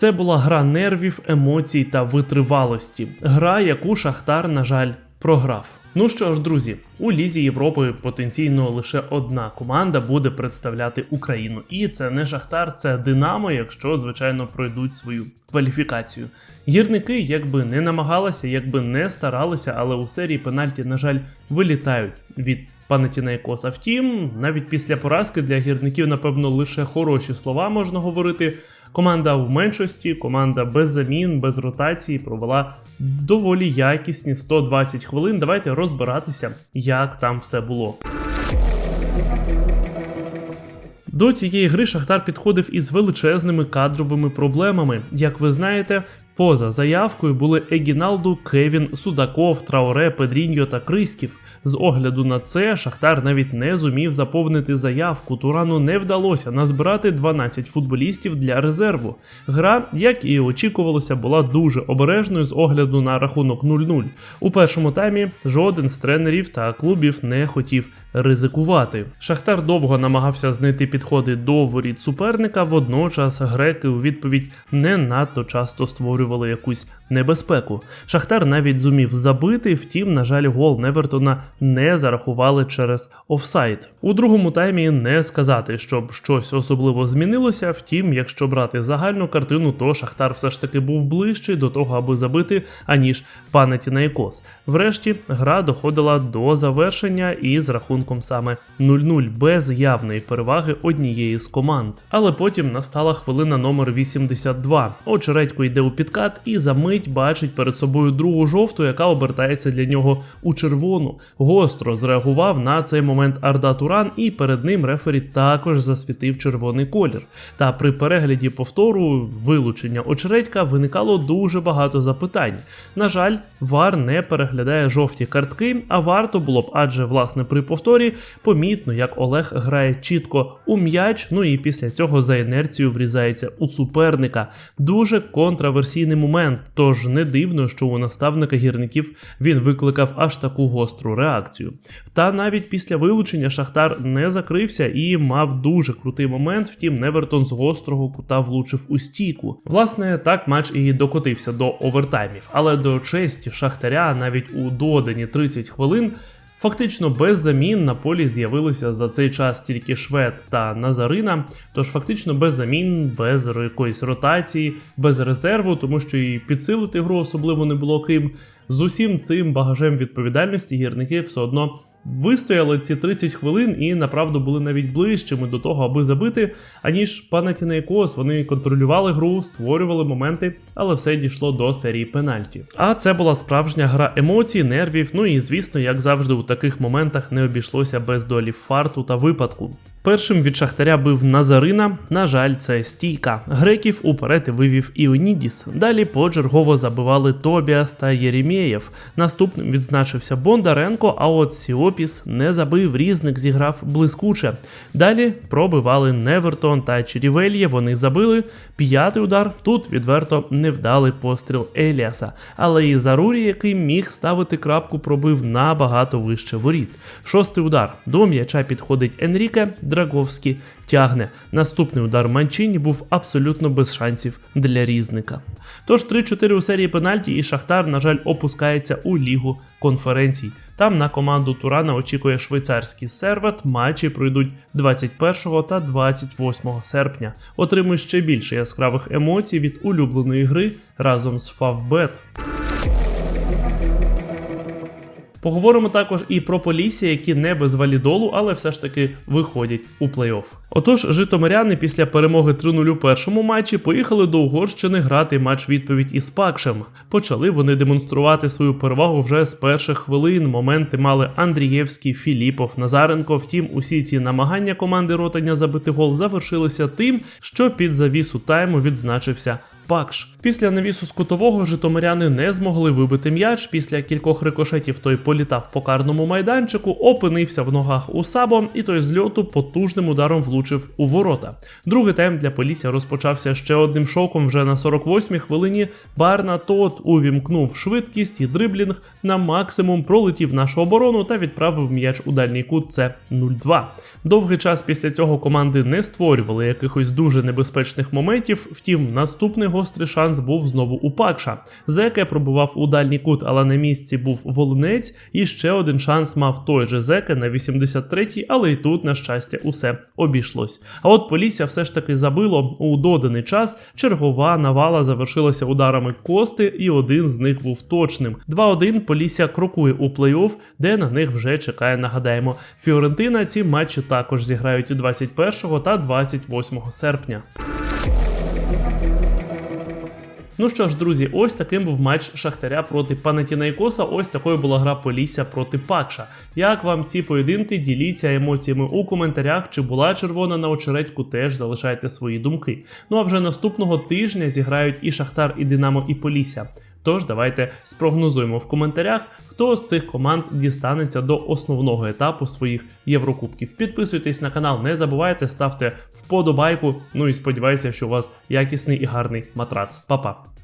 Це була гра нервів, емоцій та витривалості. Гра, яку Шахтар, на жаль, програв. Ну що ж, друзі, у Лізі Європи потенційно лише одна команда буде представляти Україну. І це не Шахтар, це Динамо, якщо, звичайно, пройдуть свою кваліфікацію. Гірники, якби не намагалися, якби не старалися, але у серії пенальті, на жаль, вилітають від Панатінайкоса. Втім, навіть після поразки для гірників, напевно, лише хороші слова можна говорити. Команда в меншості, команда без замін, без ротації провела доволі якісні 120 хвилин. Давайте розбиратися, як там все було. До цієї гри Шахтар підходив із величезними кадровими проблемами. Як ви знаєте, поза заявкою були Егіналду, Кевін, Судаков, Трауре, Педріньо та Криськів. З огляду на це Шахтар навіть не зумів заповнити заявку. Турану не вдалося назбирати 12 футболістів для резерву. Гра, як і очікувалося, була дуже обережною з огляду на рахунок 0-0. У першому таймі жоден з тренерів та клубів не хотів ризикувати. Шахтар довго намагався знайти підходи до воріт суперника. Водночас греки у відповідь не надто часто створювали якусь небезпеку. Шахтар навіть зумів забити, втім, на жаль, гол Невертона не зарахували через офсайд. У другому таймі не сказати, щоб щось особливо змінилося. Втім, якщо брати загальну картину, то Шахтар все ж таки був ближчий до того, аби забити, аніж Панетінайкос. Врешті гра доходила до завершення і з рахунком саме 0-0 без явної переваги однієї з команд. Але потім настала хвилина номер 82. Очередько йде у підкат і за мить бачить перед собою другу жовту, яка обертається для нього у червону. Гостро зреагував на цей момент Арда Туран, і перед ним рефері також засвітив червоний колір. Та при перегляді повтору вилучення очередька виникало дуже багато запитань. На жаль, Вар не переглядає жовті картки, а варто було б, адже власне при повторі помітно, як Олег грає чітко у м'яч. Ну і після цього за інерцією врізається у суперника. Дуже контраверсійний момент. Тож не дивно, що у наставника гірників він викликав аж таку гостру реакцію. Та навіть після вилучення Шахтар не закрився і мав дуже крутий момент. Втім, Невертон з гострого кута влучив у стійку. Власне, так матч і докотився до овертаймів, але до честі Шахтаря навіть у додані 30 хвилин. Фактично без замін на полі з'явилися за цей час тільки Швед та Назарина. Тож фактично без замін, без якоїсь ротації, без резерву, тому що і підсилити гру особливо не було ким. З усім цим багажем відповідальності гірники все одно вистояли ці 30 хвилин і направду були навіть ближчими до того, аби забити, аніж Панатінайкос. Вони контролювали гру, створювали моменти, але все дійшло до серії пенальті. А це була справжня гра емоцій, нервів. Ну і звісно, як завжди, у таких моментах не обійшлося без долі фарту та випадку. Першим від Шахтаря бив Назарина. На жаль, це стійка. Греків уперед вивів Іонідіс. Далі почергово забивали Тобіас та Єремєєв. Наступним відзначився Бондаренко, а от Сіопіс не забив, різник зіграв блискуче. Далі пробивали Невертон та Черівельє. Вони забили. П'ятий удар тут відверто невдалий постріл Еліаса. Але і Зарурі, який міг ставити крапку, пробив набагато вище воріт. Шостий удар. До м'яча підходить Енріке. Драговський тягне. Наступний удар Манчині був абсолютно без шансів для різника. Тож 3-4 у серії пенальті, і Шахтар, на жаль, опускається у лігу конференцій. Там на команду Турана очікує швейцарський сервет. Матчі пройдуть 21 та 28 серпня. Отримуй ще більше яскравих емоцій від улюбленої гри разом з Фавбет. Поговоримо також і про Полісся, які не без валідолу, але все ж таки виходять у плей-офф. Отож, житомиряни після перемоги 3-0 у першому матчі поїхали до Угорщини грати матч відповідь із Пакшем. Почали вони демонструвати свою перевагу вже з перших хвилин. Моменти мали Андрієвський, Філіпов, Назаренко. Втім, усі ці намагання команди Ротаня забити гол завершилися тим, що під завісу тайму відзначився Пакш. Після навісу з кутового житомиряни не змогли вибити м'яч. Після кількох рикошетів той політав по карному майданчику, опинився в ногах у Сабо, і той з льоту потужним ударом влучив у ворота. Другий тайм для Полісся розпочався ще одним шоком. Вже на 48-й хвилині Барна Тот увімкнув швидкість і дриблінг на максимум, пролетів нашу оборону та відправив м'яч у дальній кут. Це 0-2. Довгий час після цього команди не створювали якихось дуже небезпечних моментів. Втім, наступний гострий шанс був знову у Пакша. Зеке пробував у дальній кут, але на місці був волинець. І ще один шанс мав той же Зеке на 83-й, але й тут, на щастя, усе обійшлось. А от Полісся все ж таки забило у доданий час. Чергова навала завершилася ударами Кости, і один з них був точним. 2-1 Полісся крокує у плей-офф, де на них вже чекає, нагадаємо, Фіорентина. Ці матчі також зіграють 21 та 28 серпня. Ну що ж, друзі, ось таким був матч Шахтаря проти Панатінайкоса. Ось такою була гра Полісся проти Пакша. Як вам ці поєдинки? Діліться емоціями у коментарях. Чи була червона на очередьку? Теж залишайте свої думки. Ну а вже наступного тижня зіграють і Шахтар, і Динамо, і Полісся. Тож давайте спрогнозуємо в коментарях, хто з цих команд дістанеться до основного етапу своїх Єврокубків. Підписуйтесь на канал, не забувайте, ставте вподобайку. Ну і сподіваюся, що у вас якісний і гарний матрац. Па-па!